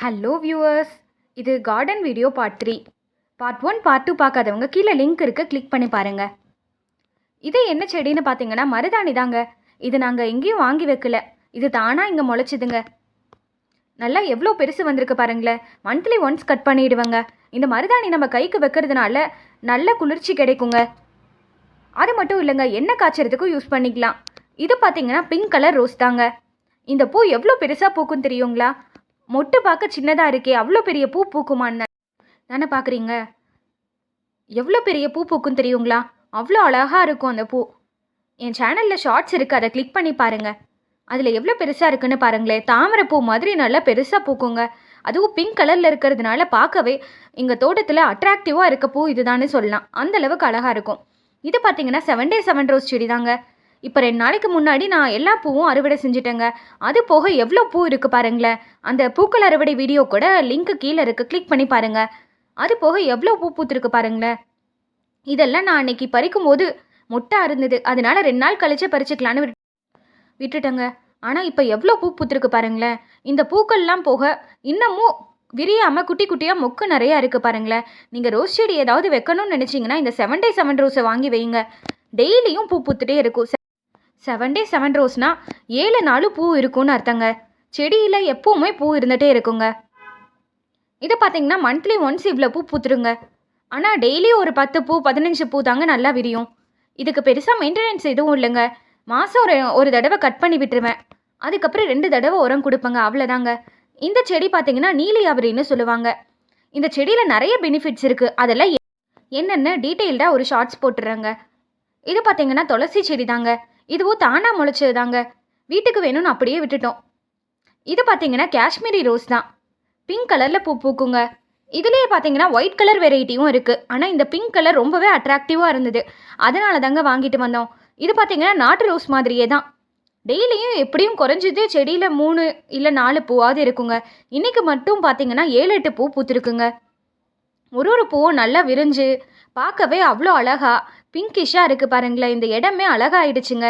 Hello viewers இது garden video part three part one part two பார்க்காதவங்க கீழே link இருக்கு கிளிக் பண்ணி பாருங்க. இது என்ன செடின்னு பார்த்தீங்கன்னா மருதாணி தாங்க. இது நாங்கள் எங்கேயும் வாங்கி வைக்கல. இது தானாக இங்கே முளைச்சிதுங்க. நல்லா எவ்வளோ பெருசு வந்திருக்கு பாருங்களேன். மந்த்லி ஒன்ஸ் கட் பண்ணிடுவாங்க. இந்த மருதாணி நம்ம கைக்கு வைக்கிறதுனால நல்ல குளிர்ச்சி கிடைக்குங்க. அது மட்டும் இல்லைங்க எண்ணெய் காய்ச்சறதுக்கும் யூஸ் பண்ணிக்கலாம். இது பார்த்தீங்கன்னா பிங்க் கலர் ரோஸ் தாங்க. இந்த பூ எவ்வளோ பெருசாக பூக்கும் தெரியுங்களா? மொட்டை பார்க்க சின்னதாக இருக்கே அவ்வளோ பெரிய பூ பூக்குமான்னு தானே பார்க்குறீங்க எவ்வளோ பெரிய பூ பூக்கும் தெரியுங்களா? அவ்வளோ அழகாக இருக்கும் அந்த பூ. என் சேனலில் ஷார்ட்ஸ் இருக்குது அதை கிளிக் பண்ணி பாருங்கள் அதில் எவ்வளோ பெருசாக இருக்குன்னு பாருங்களேன் தாமரை பூ மாதிரி நல்லா பெருசாக பூக்குங்க. அதுவும் பிங்க் கலரில் இருக்கிறதுனால பார்க்கவே எங்கள் தோட்டத்தில் அட்ராக்டிவாக இருக்க பூ இதுதான்னு சொல்லலாம். அந்தளவுக்கு அழகாக இருக்கும். இது பார்த்தீங்கன்னா செவன் டே செவன் ரோஸ் செடி தாங்க இப்போ ரெண்டு நாளைக்கு முன்னாடி நான் எல்லா பூவும் அறுவடை செஞ்சுட்டேங்க. அது போக எவ்வளோ பூ இருக்குது பாருங்களேன். அந்த பூக்கள் அறுவடை வீடியோ கூட லிங்க்கு கீழே இருக்குது கிளிக் பண்ணி பாருங்கள் அது போக எவ்வளோ பூ பூத்துருக்கு பாருங்களேன். இதெல்லாம் நான் அன்னைக்கு பறிக்கும் போது இருந்தது அதனால் ரெண்டு நாள் கழிச்சு பறிச்சுக்கலான்னு விட்டு- விட்டுட்டேங்க. ஆனால் இப்போ எவ்வளோ பூ பூத்துருக்கு பாருங்களேன். இந்த பூக்கள்லாம் போக இன்னமும் விரியாமல் குட்டி குட்டியாக மொக்கு நிறையா இருக்குது பாருங்களேன். நீங்கள் ரோஸ் செடி ஏதாவது வைக்கணும்னு நினச்சிங்கன்னா இந்த செவன் டே செவன் ரோஸை வாங்கி வைங்க. டெய்லியும் பூ பூத்துட்டே இருக்கும். செவன் டே செவன் ரோஸ்னா ஏழு நாளும் பூ இருக்கும்னு அர்த்தங்க. செடியில் எப்போவுமே பூ இருந்துகிட்டே இருக்குங்க. இது பார்த்தீங்கன்னா மந்த்லி ஒன்ஸ் இவ்வளோ பூ பூத்துருங்க. ஆனால் டெய்லி ஒரு பத்து பூ பதினஞ்சு பூ தாங்க நல்லா விரியும். இதுக்கு பெருசாக மெயின்டெனன்ஸ் எதுவும் இல்லைங்க. மாதம் ஒரு ஒரு தடவை கட் பண்ணி விட்டுருவேன். அதுக்கப்புறம் ரெண்டு தடவை உரம் கொடுப்பேங்க அவ்வளோதாங்க. இந்த செடி பார்த்தீங்கன்னா நீலி அவரின்னு சொல்லுவாங்க. இந்த செடியில் நிறைய பெனிஃபிட்ஸ் இருக்குது அதெல்லாம் என்னென்ன டீட்டெயில்டாக ஒரு ஷார்ட்ஸ் போட்டுறேங்க. இது பார்த்தீங்கன்னா துளசி செடி தாங்க இதுவும் தானாக முளைச்சது தாங்க வீட்டுக்கு வேணும்னு அப்படியே விட்டுட்டோம். இது பார்த்தீங்கன்னா காஷ்மீரி ரோஸ் தான். பிங்க் கலரில் பூ பூக்குங்க. இதுலேயே பார்த்தீங்கன்னா ஒயிட் கலர் வெரைட்டியும் இருக்குது ஆனால் இந்த பிங்க் கலர் ரொம்பவே அட்ராக்டிவாக இருந்தது. அதனால தாங்க வாங்கிட்டு வந்தோம். இது பார்த்தீங்கன்னா நாட்டு ரோஸ் மாதிரியே தான். டெய்லியும் எப்படியும் குறைஞ்சது செடியில் மூணு இல்லை நாலு பூவாவது இருக்குங்க. இன்றைக்கி மட்டும் பார்த்தீங்கன்னா ஏழு எட்டு பூ பூத்துருக்குங்க. ஒரு ஒரு பூவும் நல்லா விரிஞ்சு பார்க்கவே அவ்வளோ அழகாக பிங்கிஷாக இருக்குது பாருங்களேன். இந்த இடமே அழகாயிடுச்சுங்க.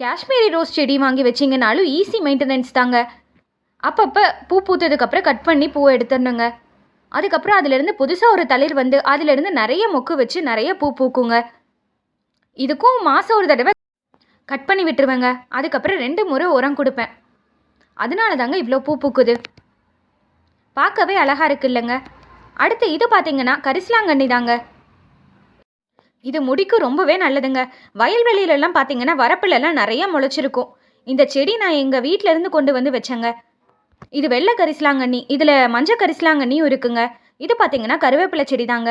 காஷ்மீரி ரோஸ் செடி வாங்கி வச்சிங்கனாலும் ஈஸி மெயின்டெனன்ஸ் தாங்க. அப்பப்போ பூ பூத்ததுக்கப்புறம் கட் பண்ணி பூவை எடுத்துடணுங்க. அதுக்கப்புறம் அதுலேருந்து புதுசாக ஒரு தளிர் வந்து அதுலேருந்து நிறைய மொக்கு வச்சு நிறைய பூ பூக்குங்க. இதுக்கும் மாதம் ஒரு தடவை கட் பண்ணி விட்டுருவேங்க. அதுக்கப்புறம் ரெண்டு முறை உரம் கொடுப்பேன். அதனால தாங்க இவ்வளோ பூ பூக்குது. பார்க்கவே அழகாக இருக்கு இல்லைங்க அடுத்து இது பார்த்தீங்கன்னா கரிசலாங்கண்ணி தாங்க. இது முடிக்கு ரொம்பவே நல்லதுங்க. வயல்வெளியிலலாம் பார்த்தீங்கன்னா வரப்புலலாம் நிறைய முளைச்சிருக்கும். இந்த செடி நான் எங்கள் வீட்டிலேருந்து இருந்து கொண்டு வந்து வச்சேங்க. இது வெள்ளை கரிசலாங்கண்ணி இதில் மஞ்சள் கரிசலாங்கண்ணியும் இருக்குங்க. இது பார்த்தீங்கன்னா கருவேப்பிலை செடி தாங்க